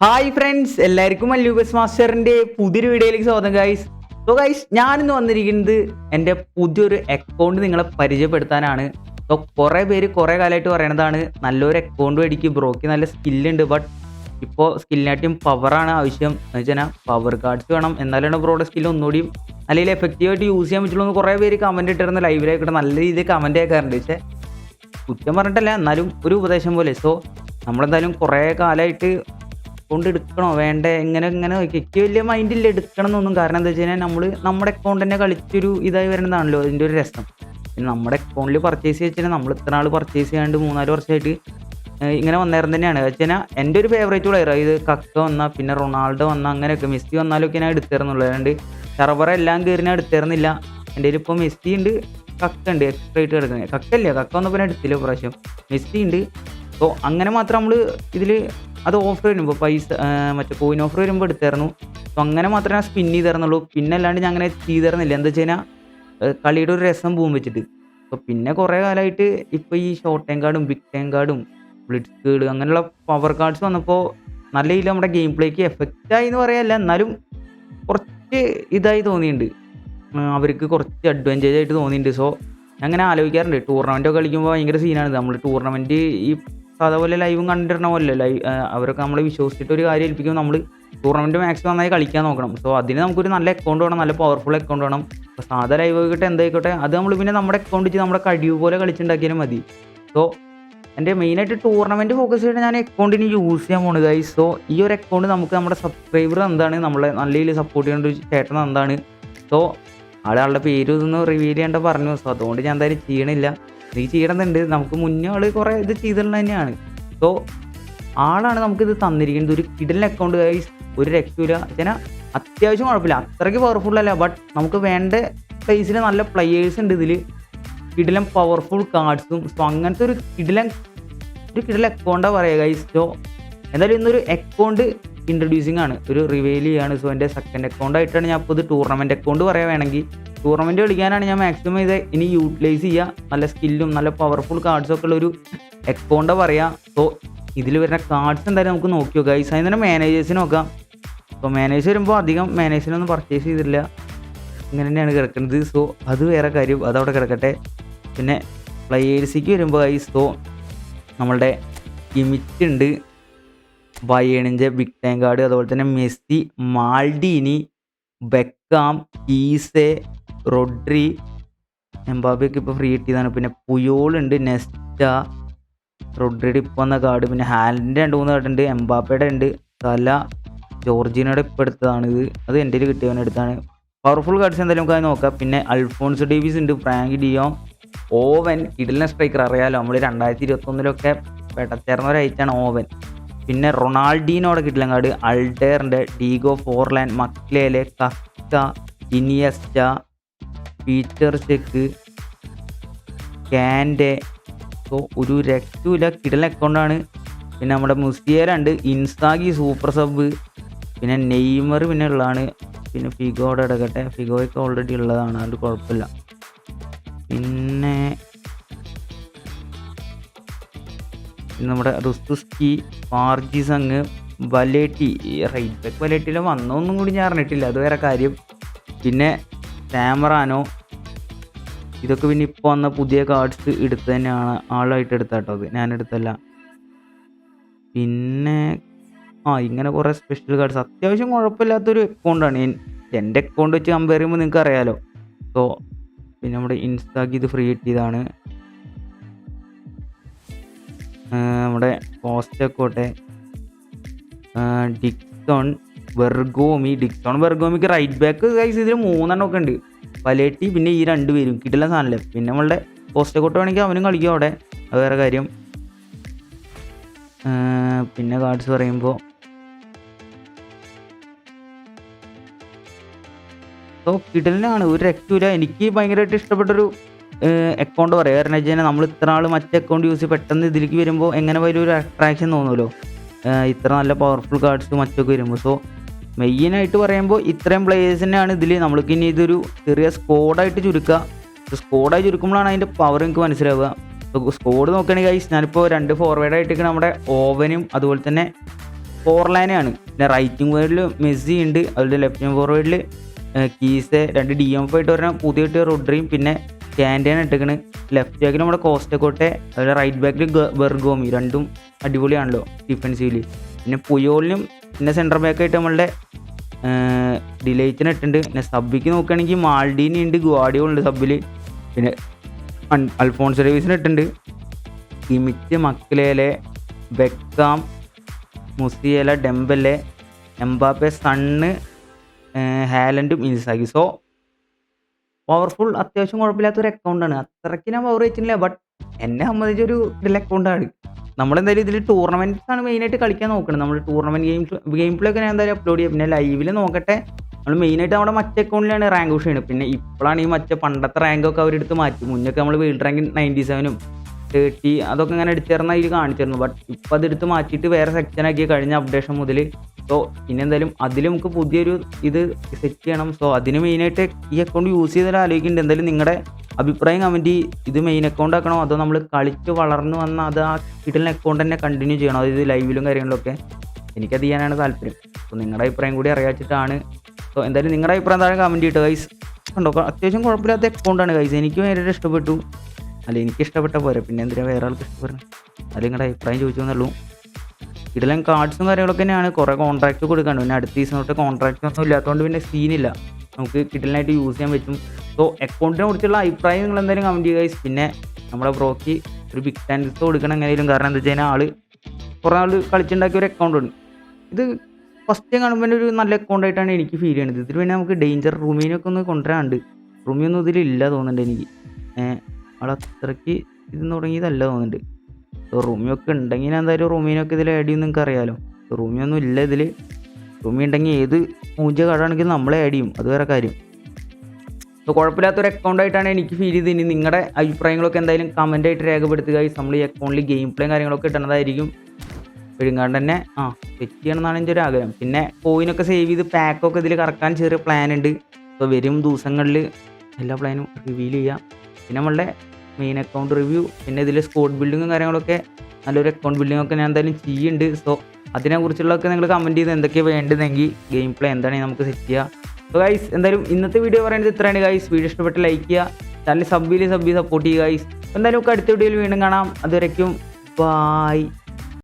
Hi friends എല്ലാവർക്കും മല്ലൂബസ് മാസ്റ്ററിന്റെ പുതിയൊരു വീഡിയോയിലേക്ക് സ്വാഗതം ഗൈസ് സോ ഗൈസ് ഞാനിന്ന് വന്നിരിക്കുന്നത് എന്റെ പുതിയൊരു അക്കൗണ്ട് നിങ്ങളെ പരിചയപ്പെടുത്താനാണ്. സോ കുറേ പേര് കുറേ കാലമായിട്ട് പറയണതാണ് നല്ലൊരു അക്കൗണ്ട് മേടിക്കും ബ്രോക്ക് നല്ല സ്കില്ലുണ്ട് ബട്ട് ഇപ്പോൾ സ്കില്ലിനായിട്ടും പവറാണ് ആവശ്യം. എന്ന് വെച്ചാൽ പവർ കാർഡ്സ് വേണം. എന്നാലാണ് ബ്രോയുടെ സ്കില്ല് ഒന്നുകൂടി നല്ല രീതിയിൽ എഫക്റ്റീവായിട്ട് യൂസ് ചെയ്യാൻ പറ്റുള്ളൂ എന്ന് കുറേ പേര് കമന്റ് ഇട്ടിരുന്ന ലൈവിലായിക്കോട്ടെ നല്ല രീതിയിൽ കമന്റ് ആക്കാറുണ്ട് പക്ഷേ കുറ്റം പറഞ്ഞിട്ടല്ല എന്നാലും ഒരു ഉപദേശം പോലെ. സോ നമ്മളെന്തായാലും കുറേ കാലമായിട്ട് അക്കൗണ്ട് എടുക്കണോ? വേണ്ടേ? എങ്ങനെ എങ്ങനെ എനിക്ക് വലിയ മൈൻഡില്ല എടുക്കണം എന്നൊന്നും. കാരണം എന്താ വെച്ച് കഴിഞ്ഞാൽ നമ്മൾ നമ്മുടെ അക്കൗണ്ട് തന്നെ കളിച്ചൊരു ഇതായി വരുന്നതാണല്ലോ. അതിന്റെ ഒരു രസം. പിന്നെ നമ്മുടെ അക്കൗണ്ടിൽ പർച്ചേസ് വെച്ചാൽ നമ്മൾ ഇത്ര ആൾ പർച്ചേസ് ചെയ്യാണ്ട് മൂന്നാൽ വർഷമായിട്ട് ഇങ്ങനെ വന്നേരം തന്നെയാണ്. വെച്ച് കഴിഞ്ഞാൽ എന്റെ ഒരു ഫേവറേറ്റ് പ്ലെയർ ഇത് കക്ക വന്ന പിന്നെ റൊണാൾഡോ വന്ന അങ്ങനെയൊക്കെ മെസ്സി വന്നാലൊക്കെ ഞാൻ എടുത്തിരുന്നുള്ളൂ. അതുകൊണ്ട് സെർവർ എല്ലാം കയറി ഞാൻ എടുത്തിരുന്നില്ല. എന്റെ കയ്യിൽ ഇപ്പോൾ മെസ്സി ഉണ്ട് കക്ക ഉണ്ട്. എക്സ്ട്രാ ആയിട്ട് കിടക്കുന്നത് കക്കല്ലേ കക്ക വന്നപ്പോൾ ഞാൻ എടുത്തില്ല പ്രാവശ്യം മെസ്സി ഉണ്ട് സോ അങ്ങനെ മാത്രം നമ്മൾ ഇതിൽ അത് ഓഫർ വരുമ്പോൾ പൈസ മറ്റേ കോയിൻ ഓഫർ വരുമ്പോൾ എടുത്തായിരുന്നു. സോ അങ്ങനെ മാത്രമേ ഞാൻ സ്പിൻ ചെയ്തിരുന്നുള്ളൂ പിന്നെ അല്ലാണ്ട് ഞാൻ അങ്ങനെ ചെയ്തിരുന്നില്ല. എന്താ വെച്ച് കളിയുടെ ഒരു രസം പോകും വെച്ചിട്ട്. അപ്പോൾ പിന്നെ കുറേ കാലമായിട്ട് ഇപ്പോൾ ഈ ഷോർട്ട് ടൈം കാർഡും ബിഗ് ടൈം കാർഡും ബ്ലിറ്റ് കേഡ് അങ്ങനെയുള്ള പവർ കാർഡ്സ് വന്നപ്പോൾ നല്ല രീതിയിൽ നമ്മുടെ ഗെയിം പ്ലേക്ക് എഫക്റ്റ് ആയി എന്ന് പറയാല്ല എന്നാലും കുറച്ച് ഇതായി തോന്നിയിട്ടുണ്ട് അവർക്ക് കുറച്ച് അഡ്വാന്റേജ് ആയിട്ട് തോന്നിയിട്ടുണ്ട് സോ അങ്ങനെ ആലോചിക്കാറുണ്ട്. ടൂർണമെന്റൊക്കെ കളിക്കുമ്പോൾ ഭയങ്കര സീനാണ് നമ്മൾ ടൂർണമെന്റ് ഈ സാധാ പോലെ ലൈവും കണ്ടിരുന്ന പോലെ ലൈവ് അവരൊക്കെ നമ്മളെ വിശ്വസിച്ചിട്ട് ഒരു കാര്യം ഏൽപ്പിക്കും. നമ്മൾ ടൂർണമെന്റ് മാക്സിമം നന്നായി കളിക്കാൻ നോക്കണം. സോ അതിന് നമുക്കൊരു നല്ല അക്കൗണ്ട് വേണം നല്ല പവർഫുൾ അക്കൗണ്ട് വേണം. അപ്പോൾ സാധാ ലൈവ് ആയിക്കോട്ടെ എന്തായിക്കോട്ടെ അത് നമ്മൾ പിന്നെ നമ്മുടെ അക്കൗണ്ട് വെച്ച് നമ്മുടെ കഴിവ് പോലെ കളിച്ചുണ്ടാക്കിയാലും മതി. സോ എന്റെ മെയിനായിട്ട് ടൂർണമെന്റ് ഫോക്കസ് ചെയ്തിട്ട് ഞാൻ അക്കൗണ്ടിന് യൂസ് ചെയ്യാൻ പോണത് ഗൈസ് സോ ഈ ഒരു അക്കൗണ്ട് നമുക്ക് നമ്മുടെ സബ്സ്ക്രൈബർ എന്താണ് നമ്മളെ നല്ല രീതിയിൽ സപ്പോർട്ട് ചെയ്യേണ്ട ഒരു ചേട്ടൻ എന്താണ്. സോ ആളെ ആളുടെ പേര് ഇതൊന്നും റിവീൽ ചെയ്യേണ്ട പറഞ്ഞു. സോ അതുകൊണ്ട് ഞാൻ എന്തായാലും ചെയ്യണില്ല. നീ ചെയ്യണമെന്നുണ്ട്. നമുക്ക് മുന്നേ ആൾ കുറേ ഇത് ചെയ്തിട്ടുള്ള തന്നെയാണ്. സോ ആളാണ് നമുക്കിത് തന്നിരിക്കുന്നത്. ഒരു കിടൽ അക്കൗണ്ട് ഗൈസ് ഒരു രക്ഷയില്ല. ചില അത്യാവശ്യം കുഴപ്പമില്ല. അത്രയ്ക്ക് പവർഫുൾ അല്ല. ബട്ട് നമുക്ക് വേണ്ട പ്ലേസിൽ നല്ല പ്ലെയേഴ്സ് ഉണ്ട് ഇതിൽ കിടിലം പവർഫുൾ കാർഡ്സും സോ അങ്ങനത്തെ ഒരു കിടിലം ഒരു കിടൽ അക്കൗണ്ടാണ് പറയുക ഗൈസ് സോ എന്തായാലും ഇന്നൊരു അക്കൗണ്ട് ഇൻട്രൊഡ്യൂസിങ് ആണ്. ഒരു റിവീൽ ചെയ്യാണ്. സോ എന്റെ സെക്കൻഡ് അക്കൗണ്ട് ആയിട്ടാണ് ഞാൻ ഇപ്പോൾ ഇത് ടൂർണമെന്റ് അക്കൗണ്ട് പറയാൻ വേണമെങ്കിൽ. ടൂർണമെന്റ് കളിക്കാനാണ് ഞാൻ മാക്സിമം ഇത് ഇനി യൂട്ടിലൈസ് ചെയ്യുക നല്ല സ്കില്ലും നല്ല പവർഫുൾ കാർഡ്സും ഒക്കെ ഉള്ള ഒരു അക്കൗണ്ട് പറയാം. സോ ഇതിൽ വരുന്ന കാർഡ്സ് എന്തായാലും നമുക്ക് നോക്കി നോക്കാം ഈ തന്നെ മാനേജേഴ്സിന് നോക്കാം. അപ്പോൾ മാനേജ് വരുമ്പോൾ അധികം മാനേജറിനൊന്നും പർച്ചേസ് ചെയ്തില്ല ഇങ്ങനെ തന്നെയാണ് കിടക്കുന്നത്. സോ അത് വേറെ കാര്യം. അതവിടെ കിടക്കട്ടെ. പിന്നെ പ്ലെയേഴ്സിക്ക് വരുമ്പോൾ ഈ സോ നമ്മളുടെ ഇമിറ്റ് ഉണ്ട്. ബയേണിന്റെ ബിഗ് ടൈം കാർഡ് അതുപോലെ തന്നെ മെസ്സി മാൾഡീനി ബെക്കാം കീസെ റൊഡ്രി എംബാബിയൊക്കെ ഇപ്പോൾ ഫ്രീ കിട്ടിയതാണ്. പിന്നെ പുയോളുണ്ട് നെസ്റ്റ റൊഡ്രിയുടെ ഇപ്പോൾ വന്ന കാർഡ്. പിന്നെ ഹാലന്റെ രണ്ട് മൂന്ന് കാർഡുണ്ട് എംബാബയുടെ ഉണ്ട് തല ജോർജിനയുടെ ഇപ്പോൾ ഇത്. അത് എന്റെ കയ്യിൽ കിട്ടിയവൻ എടുത്താണ്. പവർഫുൾ കാർഡ്സ് എന്തായാലും നമുക്ക് അത് നോക്കാം. പിന്നെ അൽഫോൺസ് ഡേവിസ് ഉണ്ട് ഫ്രാങ്ക് ഡിയോ ഓവൻ ഇഡലിനെ സ്ട്രൈക്കർ അറിയാലോ? നമ്മൾ രണ്ടായിരത്തി ഇരുപത്തൊന്നിലൊക്കെ പെട്ടത്തേർന്ന ഒരു ഐറ്റാണ് ഓവൻ. പിന്നെ റൊണാൾഡീനോടെ കിട്ടില്ല card. അൾഡേറിന്റെ Diego Forlan Makelele Kaka Iniesta Peter Cech Kante so ഒരു രക്തമില്ല കിടൽ അക്കൗണ്ടാണ് പിന്നെ നമ്മുടെ മുസ്തിയേരുണ്ട് ഇൻസ്താഗി സൂപ്പർ സബ് പിന്നെ നെയ്മർ പിന്നെ ഉള്ളതാണ്. പിന്നെ ഫിഗോടെ എടുക്കട്ടെ ഫിഗോയൊക്കെ ഓൾറെഡി ഉള്ളതാണ് അതുകൊണ്ട് കുഴപ്പമില്ല. പിന്നെ നമ്മുടെ റുസ്തുസ്കി പാർജിസങ് വലേട്ടി. റൈറ്റ് ബാക്ക് വലേട്ടിയിൽ വന്നൊന്നും കൂടി ഞാൻ അറിഞ്ഞിട്ടില്ല അത് വേറെ കാര്യം. പിന്നെ സാമറാനോ ഇതൊക്കെ പിന്നെ ഇപ്പോൾ വന്ന പുതിയ കാർഡ്സ് എടുത്ത് തന്നെയാണ് ആളായിട്ട് എടുത്ത കേട്ടോ അത്. ഞാൻ എടുത്തല്ല. പിന്നെ ആ ഇങ്ങനെ കുറേ സ്പെഷ്യൽ കാർഡ്സ് അത്യാവശ്യം കുഴപ്പമില്ലാത്തൊരു അക്കൗണ്ടാണ് എന്റെ അക്കൗണ്ട് വെച്ച് കമ്പയർ ചെയ്യുമ്പോൾ നിങ്ങൾക്ക് അറിയാലോ. സോ പിന്നെ നമ്മുടെ ഇൻസ്റ്റാക്ക് ഇത് ഫ്രീ കിട്ടിയതാണ്. നമ്മുടെ പോസ്റ്റ് ആയിക്കോട്ടെ ഡിക്സോൺ വെർഗോമി ഡിക്സോൺ വെർഗോമിക്ക് റൈറ്റ് ബാക്ക് ഗൈസ് ഇതിൽ മൂന്നെണ്ണം ഒക്കെ ഉണ്ട്. പലേട്ടി പിന്നെ ഈ രണ്ട് പേരും കിട്ടില്ല സാധനമല്ലേ. പിന്നെ നമ്മളുടെ പോസ്റ്റ് കോട്ട് വേണമെങ്കിൽ അവനും കളിക്കും അവിടെ. അത് വേറെ കാര്യം. പിന്നെ കാർഡ്സ് പറയുമ്പോൾ സോ കിടലിനാണ് ഒരു രക്ഷയില്ല എനിക്ക് ഭയങ്കരമായിട്ട് ഇഷ്ടപ്പെട്ടൊരു അക്കൗണ്ട് പറയാം. കാരണം വെച്ച് കഴിഞ്ഞാൽ നമ്മൾ ഇത്ര നാൾ മറ്റേ അക്കൗണ്ട് യൂസ് ചെയ്ത് പെട്ടെന്ന് ഇതിലേക്ക് വരുമ്പോൾ എങ്ങനെ വരും ഒരു അട്രാക്ഷൻ തോന്നുമല്ലോ ഇത്ര നല്ല പവർഫുൾ കാർഡ്സ് മറ്റൊക്കെ വരുമ്പോൾ സോ മെയിനായിട്ട് പറയുമ്പോൾ ഇത്രയും പ്ലേയേഴ്സിനെയാണ് ഇതിൽ നമ്മൾക്ക് ഇനി ഇതൊരു ചെറിയ സ്കോഡായിട്ട് ചുരുക്കുക സ്കോഡായി ചുരുക്കുമ്പോഴാണ് അതിന്റെ പവർ എനിക്ക് മനസ്സിലാവുക. സ്കോഡ് നോക്കുകയാണെങ്കിൽ ഗൈസ് ഞാനിപ്പോൾ രണ്ട് ഫോർവേഡായിട്ടൊക്കെ നമ്മുടെ ഓവനും അതുപോലെ തന്നെ ഫോർലാനാണ് പിന്നെ റൈറ്റിംഗ് വേർഡിൽ മെസ്സി ഉണ്ട് അതുപോലെ ലെഫ്റ്റ് ഫോർവേഡിൽ കീസ് രണ്ട് ഡി എം ആയിട്ട് പറഞ്ഞാൽ പുതിയ റോഡ്രിയും പിന്നെ ക്യാന്റീൻ ഇട്ടേക്കണ് ലെഫ്റ്റ് ബാക്കിൽ നമ്മുടെ കോസ്റ്റക്കോട്ടെ അതുപോലെ റൈറ്റ് ബാക്കിൽ ബെർഗോമി രണ്ടും അടിപൊളിയാണല്ലോ ഡിഫൻസീവിൽ പിന്നെ പുയോളിനും പിന്നെ സെന്റർ ബാക്കായിട്ട് നമ്മളുടെ ഡിലൈറ്റിന് ഇട്ടുണ്ട് പിന്നെ സബിക്ക് നോക്കുകയാണെങ്കിൽ മാൾഡീനി ഉണ്ട് ഗുവാഡിയോ ഉണ്ട് സബിൽ പിന്നെ അൽഫോൺസ് ഡേവീസിന് ഇട്ടുണ്ട് Kimmich Makelele Beckham Musiala Dembele Mbappe Son ഹാലൻഡും Inzaghi so powerful അത്യാവശ്യം കുഴപ്പമില്ലാത്തൊരു അക്കൗണ്ടാണ് അത്രയ്ക്ക് ഞാൻ പവർ വെച്ചിട്ടില്ല ബട്ട് എന്നെ സംബന്ധിച്ചൊരു ഇതിൽ അക്കൗണ്ടാണ് നമ്മളെന്തായാലും ഇതിൽ ടൂർണമെന്റ്സ് ആണ് മെയിനായിട്ട് കളിക്കാൻ നോക്കുന്നത് നമ്മൾ ടൂർണമെന്റ് ഗെയിംസ് ഗെയിം പ്ലേ ഒക്കെ ഞാൻ എന്തായാലും അപ്ലോഡ് ചെയ്യാം. പിന്നെ ലൈവിൽ നോക്കട്ടെ. നമ്മൾ മെയിനായിട്ട് നമ്മുടെ മറ്റേ അക്കൗണ്ടിലാണ് റാങ്ക് പുഷ് ചെയ്യുന്നത്. പിന്നെ ഇപ്പോഴാണ് ഈ മറ്റേ പണ്ടത്തെ റാങ്കൊക്കെ അവരെടുത്ത് മാറ്റി. മുന്നൊക്കെ നമ്മൾ വേൾഡ് റാങ്ക് നയന്റി സെവനും തേർട്ടി അതൊക്കെ ഇങ്ങനെ എടുത്തിരുന്ന അതിൽ കാണിച്ചിരുന്നു. ബട്ട് ഇപ്പം അതെടുത്ത് മാറ്റിയിട്ട് വേറെ സെക്ഷൻ ആക്കി കഴിഞ്ഞ അപ്ഡേഷൻ മുതൽ സോ ഇനി എന്തായാലും അതിൽ നമുക്ക് പുതിയൊരു ഇത് സെറ്റ് ചെയ്യണം. സോ അതിന് മെയിനായിട്ട് ഈ അക്കൗണ്ട് യൂസ് ചെയ്താൽ ആലോചിക്കുന്നുണ്ട് എന്തായാലും നിങ്ങളുടെ അഭിപ്രായം കമന്റ് ഇത് മെയിൻ അക്കൗണ്ട് ആക്കണോ? അതോ നമ്മൾ കളിച്ച് വളർന്നു വന്ന അത് ആ കിട്ടുന്ന അക്കൗണ്ട് തന്നെ കണ്ടിന്യൂ ചെയ്യണോ? അതായത് ലൈവിലും കാര്യങ്ങളിലൊക്കെ എനിക്കത് ചെയ്യാനാണ് താല്പര്യം. അപ്പോൾ നിങ്ങളുടെ അഭിപ്രായം കൂടി അറിയാച്ചിട്ടാണ്. സോ എന്തായാലും നിങ്ങളുടെ അഭിപ്രായം താഴെ കമന്റ് ചെയ്തിട്ട് ഗൈസ് കണ്ടോ അത്യാവശ്യം കുഴപ്പമില്ലാത്ത അക്കൗണ്ടാണ് ഗൈസ് എനിക്ക് ഭയങ്കര ഇഷ്ടപ്പെട്ടു. അല്ല എനിക്ക് ഇഷ്ടപ്പെട്ട പോരെ. പിന്നെ എന്തിനാ വേറെ ആൾക്ക് ഇഷ്ടപ്പെടുന്നത് അത് നിങ്ങളുടെ അഭിപ്രായം ചോദിച്ചു എന്നുള്ളൂ ഇതെല്ലാം കാർഡ്സും കാര്യങ്ങളൊക്കെ തന്നെയാണ്. കുറേ കോൺട്രാക്റ്റ് കൊടുക്കാണ്ട്. പിന്നെ അടുത്ത സീസൺ തൊട്ട് കോൺട്രാക്റ്റ് ഒന്നും ഇല്ലാത്തതുകൊണ്ട് പിന്നെ സീനില്ല നമുക്ക് കിട്ടലിനായിട്ട് യൂസ് ചെയ്യാൻ പറ്റും. സോ അക്കൗണ്ടിനെ കുറിച്ചുള്ള അഭിപ്രായം നിങ്ങൾ എന്തായാലും കമന്റ് ചെയ്യുക. പിന്നെ നമ്മുടെ ബ്രോക്ക് ഒരു ബിഗ് ടാൻസ് കൊടുക്കണം എങ്ങനെയും കാരണം എന്താ വെച്ച് കഴിഞ്ഞാൽ ആൾ കുറേ നാൾ കളിച്ചുണ്ടാക്കിയ ഒരു അക്കൗണ്ട് ഉണ്ട്. ഇത് ഫസ്റ്റ് ഞാൻ കാണുമ്പോൾ ഒരു നല്ല അക്കൗണ്ട് ആയിട്ടാണ് എനിക്ക് ഫീൽ ചെയ്യുന്നത് ഇതിൽ പിന്നെ നമുക്ക് ഡേഞ്ചർ റൂമിനൊക്കെ ഒന്ന് കൊണ്ടുവരാണ്ട് റൂമിയൊന്നും ഇതിലില്ല തോന്നുന്നുണ്ട് എനിക്ക്. ആൾ അത്രയ്ക്ക് ഇത് തുടങ്ങിയതല്ല തോന്നുന്നുണ്ട്. റൂമിയൊക്കെ ഉണ്ടെങ്കിൽ എന്തായാലും റൂമിനൊക്കെ ഇതിൽ ആഡ് ചെയ്യും നിങ്ങൾക്ക് അറിയാമല്ലോ റൂമിയൊന്നും ഇല്ല ഇതിൽ റൂമി ഉണ്ടെങ്കിൽ ഏത് മൂഞ്ച കാടാണെങ്കിൽ നമ്മളെ ആഡ് ചെയ്യും. അത് വേറെ കാര്യം. സോ കുഴപ്പമില്ലാത്തൊരു അക്കൗണ്ട് ആയിട്ടാണ് എനിക്ക് ഫീൽ ചെയ്ത് ഇനി നിങ്ങളുടെ അഭിപ്രായങ്ങളൊക്കെ എന്തായാലും കമന്റ് ആയിട്ട് രേഖപ്പെടുത്തുക. നമ്മൾ ഈ അക്കൗണ്ടിൽ ഗെയിം പ്ലേയും കാര്യങ്ങളൊക്കെ ഇടുന്നതായിരിക്കും. എഴുകാണ്ട് തന്നെ ആ സെറ്റ് ചെയ്യണം എന്നാണ് എന്റെ ഒരു ആഗ്രഹം. പിന്നെ കോയിനൊക്കെ സേവ് ചെയ്ത് പാക്കൊക്കെ ഇതിൽ കറക്കാൻ ചെറിയ പ്ലാൻ ഉണ്ട്. അപ്പോൾ വരും ദിവസങ്ങളിൽ എല്ലാ പ്ലാനും റിവീൽ ചെയ്യാം. പിന്നെ നമ്മളുടെ മെയിൻ അക്കൗണ്ട് റിവ്യൂ പിന്നെ ഇതിൽ സ്കോട്ട് ബിൽഡിങ്ങും കാര്യങ്ങളൊക്കെ നല്ലൊരു അക്കൗണ്ട് ബിൽഡിങ്ങൊക്കെ ഞാൻ എന്തായാലും ചെയ്യുന്നുണ്ട് സോ അതിനെക്കുറിച്ചുള്ളതൊക്കെ നിങ്ങൾ കമന്റ് ചെയ്ത് എന്തൊക്കെയാണ് വേണ്ടതെങ്കിൽ ഗെയിം പ്ലേ എന്താണെങ്കിൽ നമുക്ക് സെറ്റ് ചെയ്യാം. അപ്പോൾ ഗൈസ് എന്തായാലും ഇന്നത്തെ വീഡിയോ പറയുന്നത് ഇത്രയാണ് ഗൈസ് വീഡിയോ ഇഷ്ടപ്പെട്ട് ലൈക്ക് ചെയ്യുക ചാനൽ സബ് സബ്ബി സപ്പോർട്ട് ചെയ്യുക ഗൈസ് എന്തായാലും നമുക്ക് അടുത്ത വീഡിയോയിൽ വീണ്ടും കാണാം. അതുവരയ്ക്കും ബായ്